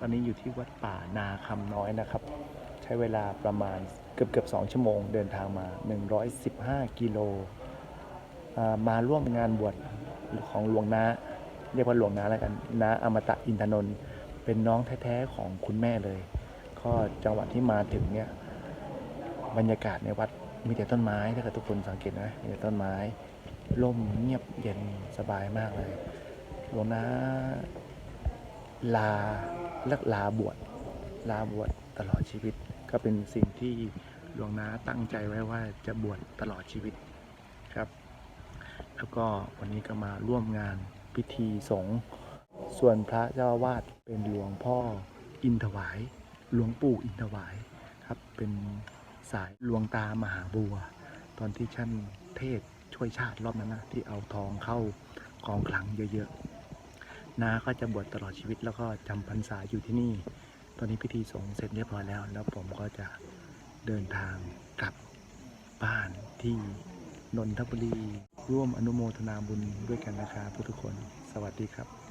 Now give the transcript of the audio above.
ตอนนี้อยู่ที่วัดป่านาคำน้อยนะครับ ใช้เวลาประมาณเกือบเกือบสองชั่วโมงเดินทางมา 115 กิโลอ่ามาร่วมงานบวชของหลวงนาเรียกว่าหลวงนาแล้วกันนาอมตะอินทนนท์เป็นน้องแท้ๆของคุณแม่เลย ก็จังหวะที่มาถึงเนี่ยบรรยากาศในวัดมีแต่ต้นไม้ถ้าเกิดทุกคนสังเกตนะมีแต่ต้นไม้ร่มเงียบเย็นสบายมากเลยหลวงนาลา เลิกลาบวชลาบวชตลอดชีวิต ก็เป็นสิ่งที่หลวงนาตั้งใจไว้ว่าจะบวชตลอดชีวิตครับ แล้วก็วันนี้ก็มาร่วมงานพิธีสงฆ์ส่วนพระเจ้าอาวาดเป็นหลวงพ่ออินถวาย หลวงปู่อินถวายครับเป็นสายหลวงตามหาบัว ตอนที่ท่านเทศช่วยชาติรอบนั้นนะที่เอาทองเข้ากองคลังเยอะๆ นาก็จะบวชตลอดชีวิตแล้วก็จำพรรษาอยู่ที่นี่ ตอนนี้พิธีสงฆ์เสร็จเรียบร้อยแล้ว แล้วผมก็จะเดินทางกลับบ้านที่นนทบุรี ร่วมอนุโมทนาบุญด้วยกันนะครับทุกคน สวัสดีครับ